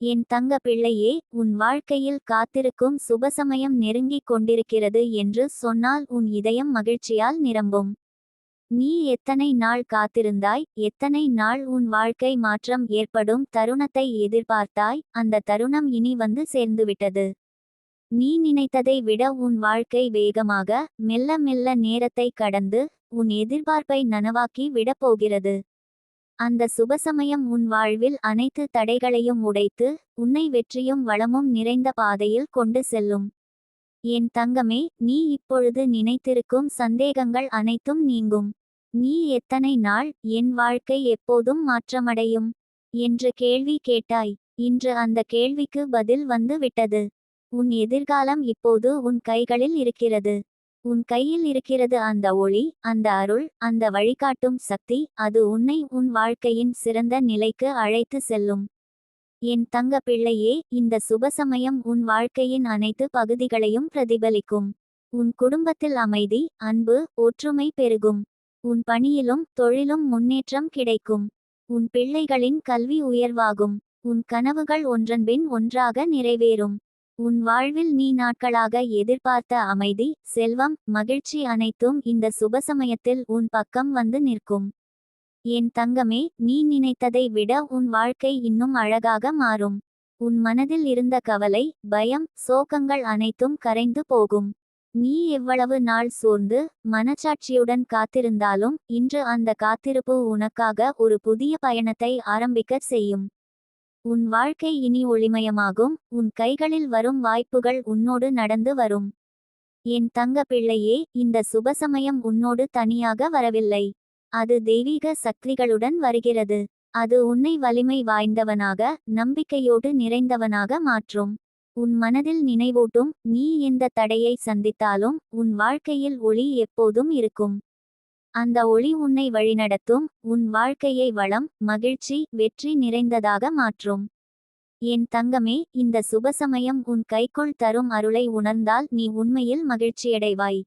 என் தங்க பிள்ளையே உன் வாழ்க்கையில் காத்திருக்கும் சுபசமயம் நெருங்கிக் கொண்டிருக்கிறது என்று சொன்னால் உன் இதயம் மகிழ்ச்சியால் நிரம்பும். நீ எத்தனை நாள் காத்திருந்தாய் எத்தனை நாள் உன் வாழ்க்கை மாற்றம் ஏற்படும் தருணத்தை எதிர்பார்த்தாய் அந்த தருணம் இனி வந்து சேர்ந்துவிட்டது. நீ நினைத்ததை விட உன் வாழ்க்கை வேகமாக மெல்ல மெல்ல நேரத்தை கடந்து உன் எதிர்பார்ப்பை நனவாக்கி விடப்போகிறது அந்த சுபசமயம் உன் வாழ்வில் அனைத்து தடைகளையும் உடைத்து உன்னை வெற்றியும் வளமும் நிறைந்த பாதையில் கொண்டு செல்லும். என் தங்கமே நீ இப்பொழுது நினைத்திருக்கும் சந்தேகங்கள் அனைத்தும் நீங்கும். நீ எத்தனை நாள் என் வாழ்க்கை எப்போதும் மாற்றமடையும்? என்று கேள்வி கேட்டாய். இன்று அந்த கேள்விக்கு பதில் வந்து விட்டது. உன் எதிர்காலம் இப்போது உன் கைகளில் இருக்கிறது. உன் கையில் இருக்கிறது அந்த ஒளி அந்த அருள் அந்த வழிகாட்டும் சக்தி அது உன்னை உன் வாழ்க்கையின் சிறந்த நிலைக்கு அழைத்து செல்லும். என் தங்க பிள்ளையே இந்த சுபசமயம் உன் வாழ்க்கையின் அனைத்து பகுதிகளையும் பிரதிபலிக்கும். உன் குடும்பத்தில் அமைதி அன்பு ஒற்றுமை பெருகும். உன் பணியிலும் தொழிலும் முன்னேற்றம் கிடைக்கும். உன் பிள்ளைகளின் கல்வி உயர்வாகும். உன் கனவுகள் ஒன்றன்பின் ஒன்றாக நிறைவேறும். உன் வாழ்வில் நீ நாட்களாக எதிர்பார்த்த அமைதி செல்வம் மகிழ்ச்சி அனைத்தும் இந்த சுபசமயத்தில் உன் பக்கம் வந்து நிற்கும். என் தங்கமே நீ நினைத்ததை விட உன் வாழ்க்கை இன்னும் அழகாக மாறும். உன் மனதில் இருந்த கவலை பயம் சோகங்கள் அனைத்தும் கரைந்து போகும். நீ எவ்வளவு நாள் சோர்ந்து மனச்சாட்சியுடன் காத்திருந்தாலும் இன்று அந்த காத்திருப்பு உனக்காக ஒரு புதிய பயணத்தை ஆரம்பிக்கச் செய்யும். உன் வாழ்க்கை இனி ஒளிமயமாகும் உன் கைகளில் வரும் வாய்ப்புகள் உன்னோடு நடந்து வரும். என் தங்க பிள்ளையே இந்த சுபசமயம் உன்னோடு தனியாக வரவில்லை. அது தெய்வீக சக்திகளுடன் வருகிறது. அது உன்னை வலிமை வாய்ந்தவனாக நம்பிக்கையோடு நிறைந்தவனாக மாற்றும். உன் மனதில் நினைவூட்டும் நீ எந்த தடையை சந்தித்தாலும் உன் வாழ்க்கையில் ஒளி எப்போதும் இருக்கும். அந்த ஒளி உன்னை வழிநடத்தும் உன் வாழ்க்கையை வளம் மகிழ்ச்சி வெற்றி நிறைந்ததாக மாற்றும். என் தங்கமே இந்த சுபசமயம் உன் கைக்குள் தரும் அருளை உணர்ந்தால் நீ உண்மையில் மகிழ்ச்சியடைவாய்.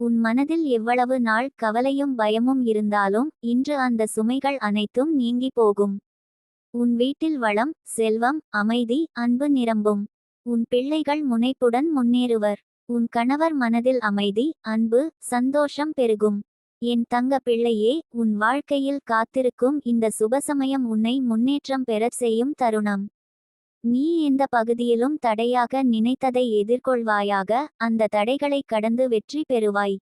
உன் மனதில் எவ்வளவு நாள் கவலையும் பயமும் இருந்தாலும் இன்று அந்த சுமைகள் அனைத்தும் நீங்கி போகும். உன் வீட்டில் வளம் செல்வம் அமைதி அன்பு நிரம்பும். உன் பிள்ளைகள் முனைப்புடன் முன்னேறுவர். உன் கணவர் மனதில் அமைதி அன்பு சந்தோஷம் பெருகும். என் தங்க பிள்ளையே உன் வாழ்க்கையில் காத்திருக்கும் இந்த சுபசமயம் உன்னை முன்னேற்றம் பெறச் செய்யும் தருணம். நீ எந்த பகுதியிலும் தடையாக நினைத்ததை எதிர்கொள்வாயாக அந்த தடைகளை கடந்து வெற்றி பெறுவாய்.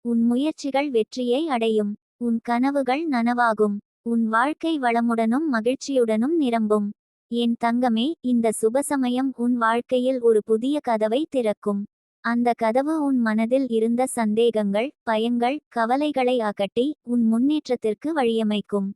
உன் முயற்சிகள் வெற்றியை அடையும். உன் கனவுகள் நனவாகும். உன் வாழ்க்கை வளமுடனும் மகிழ்ச்சியுடனும் நிரம்பும். என் தங்கமே இந்த சுபசமயம் உன் வாழ்க்கையில் ஒரு புதிய கதவை திறக்கும். அந்த கதவு உன் மனதில் இருந்த சந்தேகங்கள் பயங்கள் கவலைகளை அகட்டி உன் முன்னேற்றத்திற்கு வழியமைக்கும்.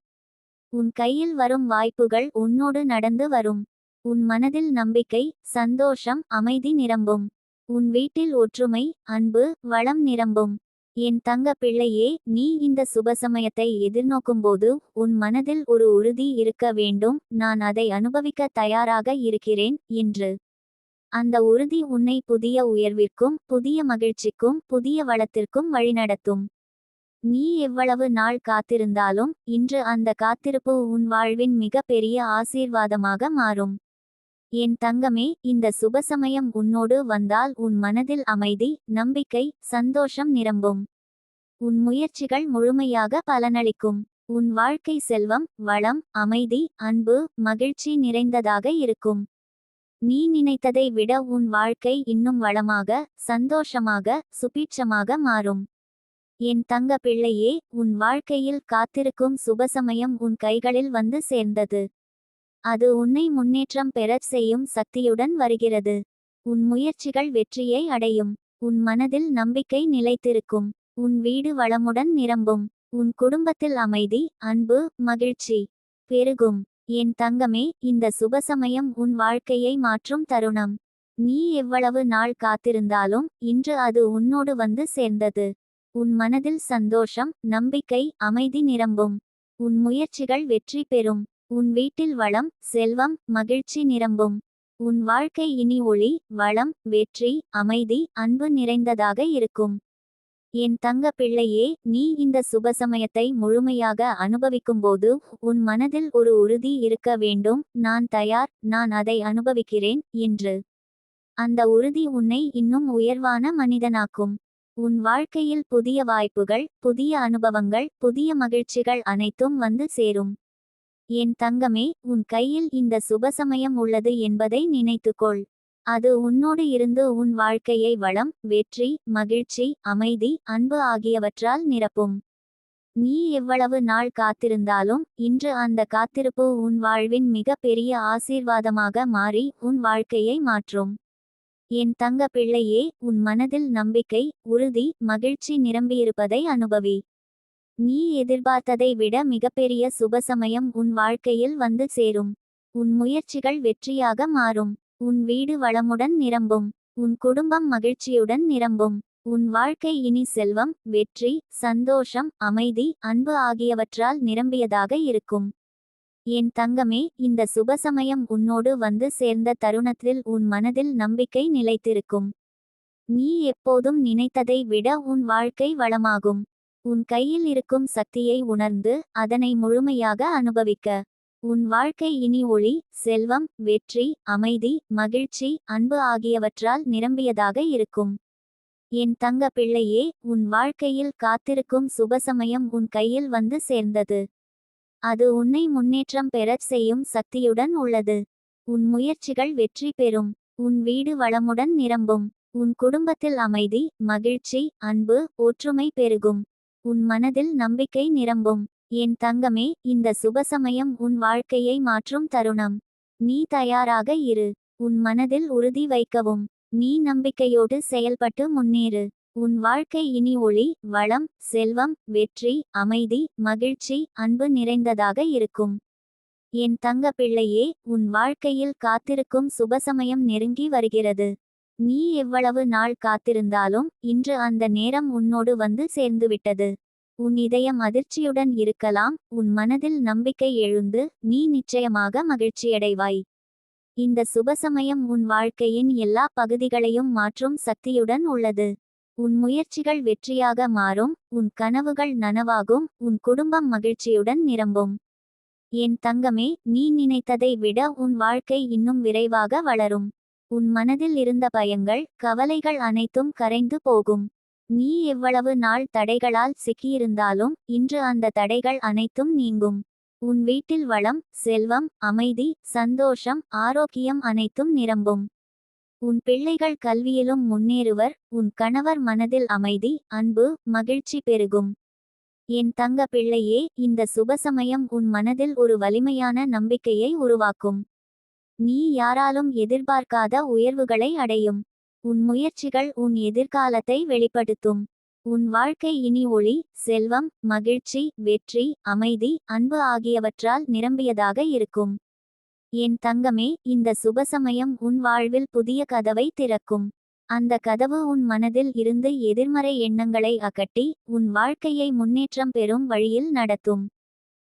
உன் கையில் வரும் வாய்ப்புகள் உன்னோடு நடந்து வரும். உன் மனதில் நம்பிக்கை சந்தோஷம் அமைதி நிரம்பும். உன் வீட்டில் ஒற்றுமை அன்பு வளம் நிரம்பும். என் தங்க பிள்ளையே நீ இந்த சுபசமயத்தை எதிர்நோக்கும்போது உன் மனதில் ஒரு உறுதி இருக்க வேண்டும். நான் அதை அனுபவிக்க தயாராக இருக்கிறேன் என்று. அந்த உறுதி உன்னை புதிய உயர்விற்கும் புதிய மகிழ்ச்சிக்கும் புதிய வளத்திற்கும் வழிநடத்தும். நீ எவ்வளவு நாள் காத்திருந்தாலும் இன்று அந்த காத்திருப்பு உன் வாழ்வின் மிக பெரிய ஆசீர்வாதமாக மாறும். என் தங்கமே இந்த சுபசமயம் உன்னோடு வந்தால் உன் மனதில் அமைதி நம்பிக்கை சந்தோஷம் நிரம்பும். உன் முயற்சிகள் முழுமையாக பலனளிக்கும். உன் வாழ்க்கை செல்வம் வளம் அமைதி அன்பு மகிழ்ச்சி நிறைந்ததாக இருக்கும். நீ நினைத்ததை விட உன் வாழ்க்கை இன்னும் வளமாக சந்தோஷமாக சுபீட்சமாக மாறும். என் தங்க பிள்ளையே உன் வாழ்க்கையில் காத்திருக்கும் சுபசமயம் உன் கைகளில் வந்து சேர்ந்தது. அது உன்னை முன்னேற்றம் பெறச் செய்யும் சக்தியுடன் வருகிறது. உன் முயற்சிகள் வெற்றியை அடையும். உன் மனதில் நம்பிக்கை நிலைத்திருக்கும். உன் வீடு வளமுடன் நிரம்பும். உன் குடும்பத்தில் அமைதி அன்பு மகிழ்ச்சி பெருகும். என் தங்கமே இந்த சுபசமயம் உன் வாழ்க்கையை மாற்றும் தருணம். நீ எவ்வளவு நாள் காத்திருந்தாலும் இன்று அது உன்னோடு வந்து சேர்ந்தது. உன் மனதில் சந்தோஷம் நம்பிக்கை அமைதி நிரம்பும். உன் முயற்சிகள் வெற்றி பெறும். உன் வீட்டில் வளம் செல்வம் மகிழ்ச்சி நிரம்பும். உன் வாழ்க்கை இனி ஒளி வளம் வெற்றி அமைதி அன்பு நிறைந்ததாக இருக்கும். என் தங்க பிள்ளையே நீ இந்த சுபசமயத்தை முழுமையாக அனுபவிக்கும்போது உன் மனதில் ஒரு உறுதி இருக்க வேண்டும். நான் தயார் நான் அதை அனுபவிக்கிறேன் என்று. அந்த உறுதி உன்னை இன்னும் உயர்வான மனிதனாக்கும். உன் வாழ்க்கையில் புதிய வாய்ப்புகள் புதிய அனுபவங்கள் புதிய மகிழ்ச்சிகள் அனைத்தும் வந்து சேரும். என் தங்கமே உன் கையில் இந்த சுபசமயம் உள்ளது என்பதை நினைத்துக்கொள். அது உன்னோடு இருந்து உன் வாழ்க்கையை வளம் வெற்றி மகிழ்ச்சி அமைதி அன்பு ஆகியவற்றால் நிரப்பும். நீ எவ்வளவு நாள் காத்திருந்தாலும் இன்று அந்த காத்திருப்பு உன் வாழ்வின் மிக பெரிய ஆசீர்வாதமாக மாறி உன் வாழ்க்கையை மாற்றும். என் தங்க பிள்ளையே உன் மனதில் நம்பிக்கை உறுதி மகிழ்ச்சி நிரம்பியிருப்பதை அனுபவி. நீ எதிர்பார்த்ததை விட மிகப்பெரிய சுபசமயம் உன் வாழ்க்கையில் வந்து சேரும். உன் முயற்சிகள் வெற்றியாக மாறும். உன் வீடு வளமுடன் நிரம்பும். உன் குடும்பம் மகிழ்ச்சியுடன் நிரம்பும். உன் வாழ்க்கை இனி செல்வம் வெற்றி சந்தோஷம் அமைதி அன்பு ஆகியவற்றால் நிரம்பியதாக இருக்கும். என் தங்கமே இந்த சுபசமயம் உன்னோடு வந்து சேர்ந்த தருணத்தில் உன் மனதில் நம்பிக்கை நிலைத்திருக்கும். நீ எப்போதும் நினைத்ததை விட உன் வாழ்க்கை வளமாகும். உன் கையில் இருக்கும் சக்தியை உணர்ந்து அதனை முழுமையாக அனுபவிக்க. உன் வாழ்க்கை இனி ஒளி செல்வம் வெற்றி அமைதி மகிழ்ச்சி அன்பு ஆகியவற்றால் நிரம்பியதாக இருக்கும். என் தங்க பிள்ளையே உன் வாழ்க்கையில் காத்திருக்கும் சுபசமயம் உன் கையில் வந்து சேர்ந்தது. அது உன்னை முன்னேற்றம் பெறச் செய்யும் சக்தியுடன் உள்ளது. உன் முயற்சிகள் வெற்றி பெறும். உன் வீடு வளமுடன் நிரம்பும். உன் குடும்பத்தில் அமைதி மகிழ்ச்சி அன்பு ஒற்றுமை பெருகும். உன் மனதில் நம்பிக்கை நிரம்பும். என் தங்கமே இந்த சுபசமயம் உன் வாழ்க்கையை மாற்றும் தருணம். நீ தயாராக இரு. உன் மனதில் உறுதி வைக்கவும். நீ நம்பிக்கையோடு செயல்பட்டு முன்னேறு. உன் வாழ்க்கை இனி ஒளி வளம் செல்வம் வெற்றி அமைதி மகிழ்ச்சி அன்பு நிறைந்ததாக இருக்கும். என் தங்க பிள்ளையே உன் வாழ்க்கையில் காத்திருக்கும் சுபசமயம் நெருங்கி வருகிறது. நீ எவ்வளவு நாள் காத்திருந்தாலும் இன்று அந்த நேரம் உன்னோடு வந்து சேர்ந்துவிட்டது. உன் இதயம் அதிர்ச்சியுடன் இருக்கலாம். உன் மனதில் நம்பிக்கை எழுந்து நீ நிச்சயமாக மகிழ்ச்சியடைவாய். இந்த சுபசமயம் உன் வாழ்க்கையின் எல்லா பகுதிகளையும் மாற்றும் சக்தியுடன் உள்ளது. உன் முயற்சிகள் வெற்றியாக மாறும். உன் கனவுகள் நனவாகும். உன் குடும்பம் மகிழ்ச்சியுடன் நிரம்பும். என் தங்கமே நீ நினைத்ததை விட உன் வாழ்க்கை இன்னும் விரைவாக வளரும். உன் மனதில் இருந்த பயங்கள் கவலைகள் அனைத்தும் கரைந்து போகும். நீ எவ்வளவு நாள் தடைகளால் சிக்கியிருந்தாலும் இன்று அந்த தடைகள் அனைத்தும் நீங்கும். உன் வீட்டில் வளம் செல்வம் அமைதி சந்தோஷம் ஆரோக்கியம் அனைத்தும் நிரம்பும். உன் பிள்ளைகள் கல்வியிலும் முன்னேறுவர் உன் கணவர் மனதில் அமைதி அன்பு மகிழ்ச்சி பெருகும். என் தங்க பிள்ளையே இந்த சுபசமயம் உன் மனதில் ஒரு வலிமையான நம்பிக்கையை உருவாக்கும். நீ யாராலும் எதிர்பார்க்காத உயர்வுகளை அடையும். உன் முயற்சிகள் உன் எதிர்காலத்தை வெளிப்படுத்தும். உன் வாழ்க்கை இனி ஒளி செல்வம் மகிழ்ச்சி வெற்றி அமைதி அன்பு ஆகியவற்றால் நிரம்பியதாக இருக்கும். என் தங்கமே இந்த சுபசமயம் உன் வாழ்வில் புதிய கதவை திறக்கும். அந்த கதவு உன் மனதில் இருந்து எதிர்மறை எண்ணங்களை அகட்டி உன் வாழ்க்கையை முன்னேற்றம் பெறும் வழியில் நடத்தும்.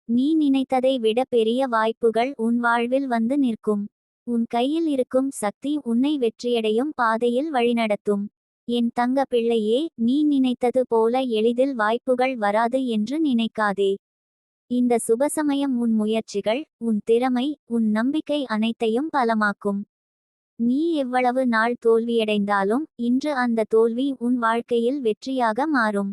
நீ நினைத்ததை விட பெரிய வாய்ப்புகள் உன் வாழ்வில் வந்து நிற்கும். உன் கையில் இருக்கும் சக்தி உன்னை வெற்றியடையும் பாதையில் வழிநடத்தும். என் தங்க பிள்ளையே நீ நினைத்தது போல எளிதில் வாய்ப்புகள் வராது என்று நினைக்காதே. இந்த சுபசமயம் உன் முயற்சிகள் உன் திறமை உன் நம்பிக்கை அனைத்தையும் பலமாக்கும். நீ எவ்வளவு நாள் தோல்வியடைந்தாலும் இன்று அந்த தோல்வி உன் வாழ்க்கையில் வெற்றியாக மாறும்.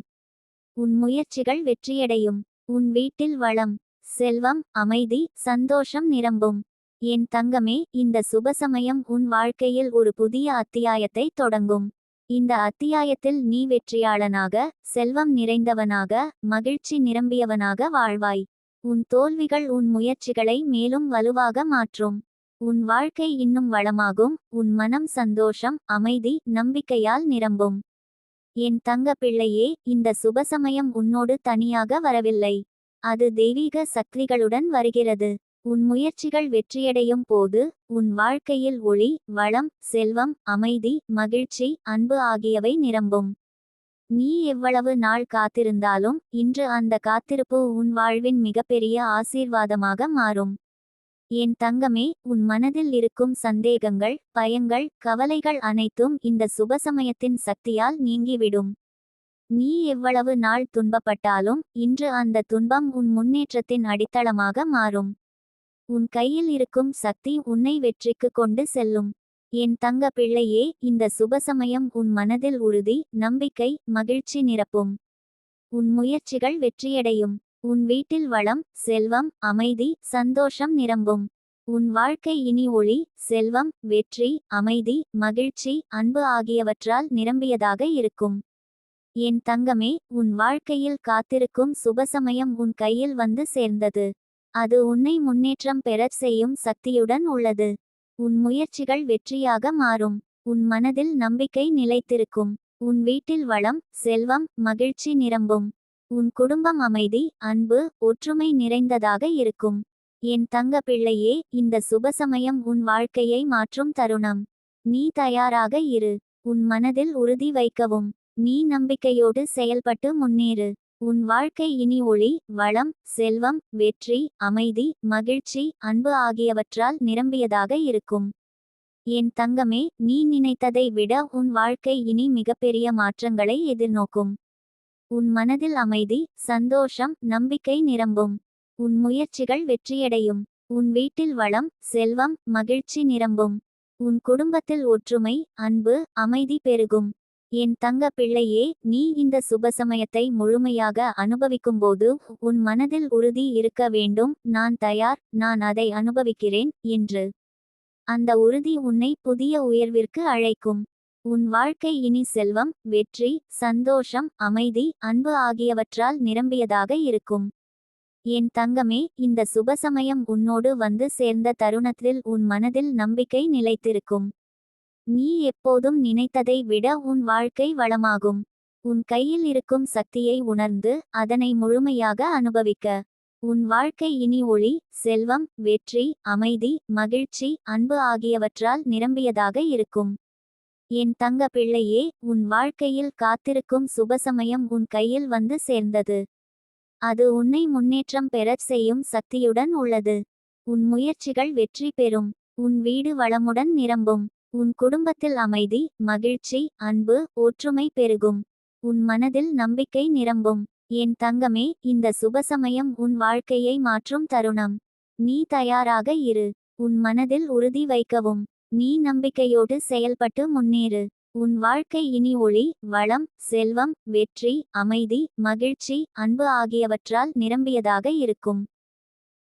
உன் முயற்சிகள் வெற்றியடையும். உன் வீட்டில் வளம் செல்வம் அமைதி சந்தோஷம் நிரம்பும். என் தங்கமே இந்த சுபசமயம் உன் வாழ்க்கையில் ஒரு புதிய அத்தியாயத்தை தொடங்கும். இந்த அத்தியாயத்தில் நீ வெற்றியாளனாக செல்வம் நிறைந்தவனாக மகிழ்ச்சி நிரம்பியவனாக வாழ்வாய். உன் தோல்விகள் உன் முயற்சிகளை மேலும் வலுவாக மாற்றும். உன் வாழ்க்கை இன்னும் வளமாகும் உன் மனம் சந்தோஷம் அமைதி நம்பிக்கையால் நிரம்பும். என் தங்க பிள்ளையே இந்த சுபசமயம் உன்னோடு தனியாக வரவில்லை. அது தெய்வீக சக்திகளுடன் வருகிறது. உன் முயற்சிகள் வெற்றியடையும் போது உன் வாழ்க்கையில் ஒளி வளம் செல்வம் அமைதி மகிழ்ச்சி அன்பு ஆகியவை நிரம்பும். நீ எவ்வளவு நாள் காத்திருந்தாலும் இன்று அந்த காத்திருப்பு உன் வாழ்வின் மிகப்பெரிய ஆசீர்வாதமாக மாறும். என் தங்கமே உன் மனதில் இருக்கும் சந்தேகங்கள் பயங்கள் கவலைகள் அனைத்தும் இந்த சுபசமயத்தின் சக்தியால் நீங்கிவிடும். நீ எவ்வளவு நாள் துன்பப்பட்டாலும் இன்று அந்த துன்பம் உன் முன்னேற்றத்தின் அடித்தளமாக மாறும். உன் கையில் இருக்கும் சக்தி உன்னை வெற்றிக்கு கொண்டு செல்லும். என் தங்க பிள்ளையே இந்த சுபசமயம் உன் மனதில் உறுதி நம்பிக்கை மகிழ்ச்சி நிரப்பும். உன் முயற்சிகள் வெற்றியடையும். உன் வீட்டில் வளம் செல்வம் அமைதி சந்தோஷம் நிரம்பும். உன் வாழ்க்கை இனி ஒளி செல்வம் வெற்றி அமைதி மகிழ்ச்சி அன்பு ஆகியவற்றால் நிரம்பியதாக இருக்கும். என் தங்கமே உன் வாழ்க்கையில் காத்திருக்கும் சுபசமயம் உன் கையில் வந்து சேர்ந்தது. அது உன்னை முன்னேற்றம் பெறச் செய்யும் சக்தியுடன் உள்ளது. உன் முயற்சிகள் வெற்றியாக மாறும். உன் மனதில் நம்பிக்கை நிலைத்திருக்கும். உன் வீட்டில் வளம் செல்வம் மகிழ்ச்சி நிரம்பும். உன் குடும்பம் அமைதி அன்பு ஒற்றுமை நிறைந்ததாக இருக்கும். என் தங்க பிள்ளையே இந்த சுபசமயம் உன் வாழ்க்கையை மாற்றும் தருணம். நீ தயாராக இரு. உன் மனதில் உறுதி வைக்கவும். நீ நம்பிக்கையோடு செயல்பட்டு முன்னேறு. உன் வாழ்க்கை இனி ஒளி வளம் செல்வம் வெற்றி அமைதி மகிழ்ச்சி அன்பு ஆகியவற்றால் நிரம்பியதாக இருக்கும். என் தங்கமே நீ நினைத்ததை விட உன் வாழ்க்கை இனி மிகப்பெரிய மாற்றங்களை எதிர்நோக்கும். உன் மனதில் அமைதி சந்தோஷம் நம்பிக்கை நிரம்பும். உன் முயற்சிகள் வெற்றியடையும். உன் வீட்டில் வளம் செல்வம் மகிழ்ச்சி நிரம்பும். உன் குடும்பத்தில் ஒற்றுமை அன்பு அமைதி பெருகும். என் தங்க பிள்ளையே நீ இந்த சுபசமயத்தை முழுமையாக அனுபவிக்கும்போது உன் மனதில் உறுதி இருக்க வேண்டும். நான் தயார் நான் அதை அனுபவிக்கிறேன் என்று அந்த உறுதி உன்னை புதிய உயர்விற்கு அழைக்கும். உன் வாழ்க்கை இனி செல்வம் வெற்றி சந்தோஷம் அமைதி அன்பு ஆகியவற்றால் நிரம்பியதாக இருக்கும். என் தங்கமே இந்த சுபசமயம் உன்னோடு வந்து சேர்ந்த தருணத்தில் உன் மனதில் நம்பிக்கை நிலைத்திருக்கும். நீ எப்போதும் நினைத்ததை விட உன் வாழ்க்கை வளமாகும். உன் கையில் இருக்கும் சக்தியை உணர்ந்து அதனை முழுமையாக அனுபவிக்க. உன் வாழ்க்கை இனி ஒளி செல்வம் வெற்றி அமைதி மகிழ்ச்சி அன்பு ஆகியவற்றால் நிரம்பியதாக இருக்கும். என் தங்க பிள்ளையே உன் வாழ்க்கையில் காத்திருக்கும் சுபசமயம் உன் கையில் வந்து சேர்ந்தது. அது உன்னை முன்னேற்றம் பெறச் செய்யும் சக்தியுடன் உள்ளது. உன் முயற்சிகள் வெற்றி பெறும். உன் வீடு வளமுடன் நிரம்பும். உன் குடும்பத்தில் அமைதி மகிழ்ச்சி அன்பு ஒற்றுமை பெருகும். உன் மனதில் நம்பிக்கை நிரம்பும். என் தங்கமே இந்த சுபசமயம் உன் வாழ்க்கையை மாற்றும் தருணம். நீ தயாராக இரு. உன் மனதில் உறுதி வைக்கவும். நீ நம்பிக்கையோடு செயல்பட்டு முன்னேறு. உன் வாழ்க்கை இனி ஒளி வளம் செல்வம் வெற்றி அமைதி மகிழ்ச்சி அன்பு ஆகியவற்றால் நிரம்பியதாக இருக்கும்.